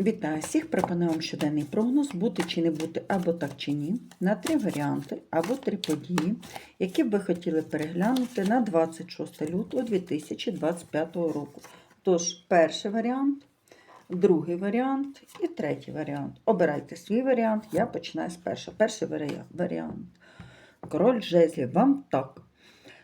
Вітаю всіх! Пропоную вам щоденний прогноз, бути чи не бути, або так чи ні, на три варіанти або три події, які б ви хотіли переглянути на 26 лютого 2025 року. Тож, перший варіант, другий варіант і третій варіант. Обирайте свій варіант, я починаю з першого. Перший варіант. Король жезлів, вам так.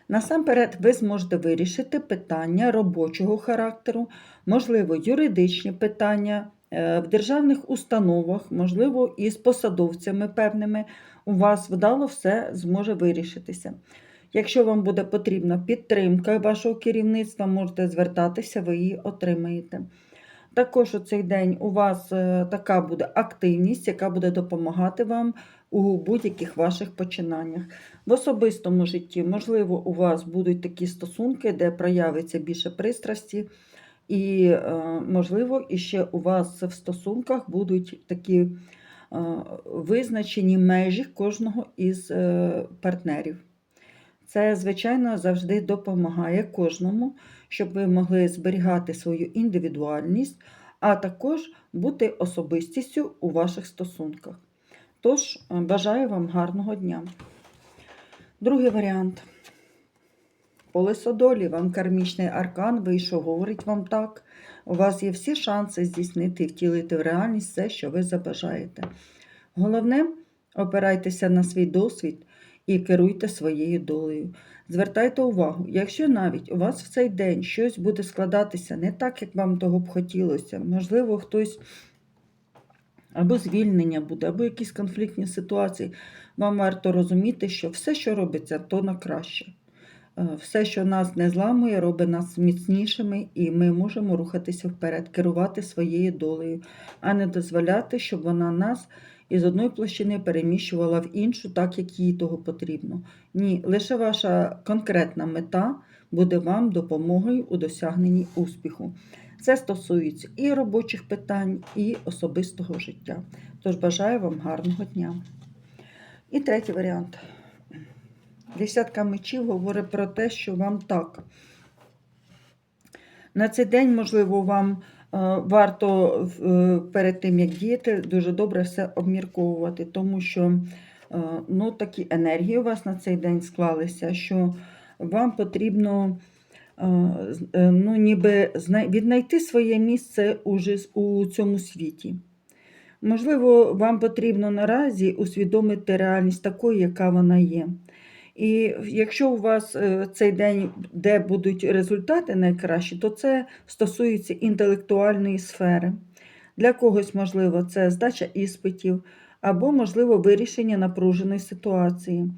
Насамперед, ви зможете вирішити питання робочого характеру, можливо, юридичні питання в державних установах, можливо, і з посадовцями певними у вас вдало все зможе вирішитися. Якщо вам буде потрібна підтримка вашого керівництва, можете звертатися, ви її отримаєте. Також у цей день у вас е, така буде активність, яка буде допомагати вам у будь-яких ваших починаннях. В особистому житті, можливо, у вас будуть такі стосунки, де проявиться більше пристрасті, і, е, можливо, іще у вас в стосунках будуть такі е, визначені межі кожного із е, партнерів. Це, звичайно, завжди допомагає кожному, щоб ви могли зберігати свою індивідуальність, а також бути особистістю у ваших стосунках. Тож, бажаю вам гарного дня. Другий варіант. Колесо долі, вам кармічний аркан вийшов, говорить вам так. У вас є всі шанси здійснити і втілити в реальність все, що ви забажаєте. Головне, опирайтеся на свій досвід і керуйте своєю долею. Звертайте увагу, якщо навіть у вас в цей день щось буде складатися не так, як вам того б хотілося, можливо, хтось або звільнення буде, або якісь конфліктні ситуації, вам варто розуміти, що все, що робиться, то на краще. Е, Все, що нас не зламує, робить нас міцнішими, і ми можемо рухатися вперед, керувати своєю долею, а не дозволяти, щоб вона нас із одної площини переміщувала в іншу, так як їй того потрібно. Ні, лише ваша конкретна мета буде вам допомогою у досягненні успіху. Це стосується і робочих питань, і особистого життя. Тож бажаю вам гарного дня. І третій варіант. Десятка мечів говорить про те, що вам так. На цей день, можливо, вам е, варто е, перед тим, як діяти, дуже добре все обмірковувати, тому що е, ну, такі енергії у вас на цей день склалися, що вам потрібно ну, ніби віднайти своє місце у цьому світі. Можливо, вам потрібно наразі усвідомити реальність такою, яка вона є. І якщо у вас е, цей день, де будуть результати найкращі, то це стосується інтелектуальної сфери. Для когось, можливо, це здача іспитів або, можливо, вирішення напруженої ситуації.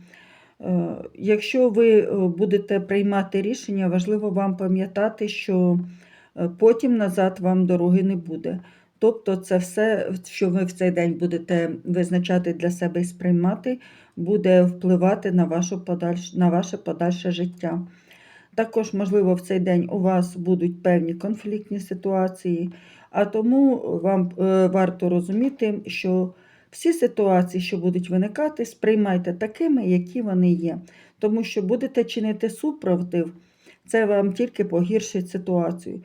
Е, Якщо ви е, будете приймати рішення, важливо вам пам'ятати, що потім назад вам дороги не буде. Тобто, це все, що ви в цей день будете визначати для себе і сприймати, буде впливати на, вашу подальш... на ваше подальше життя. Також, можливо, в цей день у вас будуть певні конфліктні ситуації, а тому вам е, варто розуміти, що всі ситуації, що будуть виникати, сприймайте такими, які вони є. Тому що будете чинити супротив, це вам тільки погіршить ситуацію.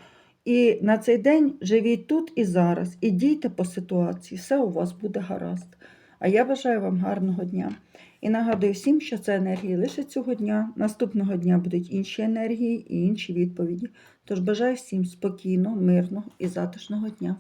І на цей день живіть тут і зараз, і дійте по ситуації, все у вас буде гаразд. А я бажаю вам гарного дня. І нагадую всім, що це енергії лише цього дня. Наступного дня будуть інші енергії і інші відповіді. Тож бажаю всім спокійного, мирного і затишного дня.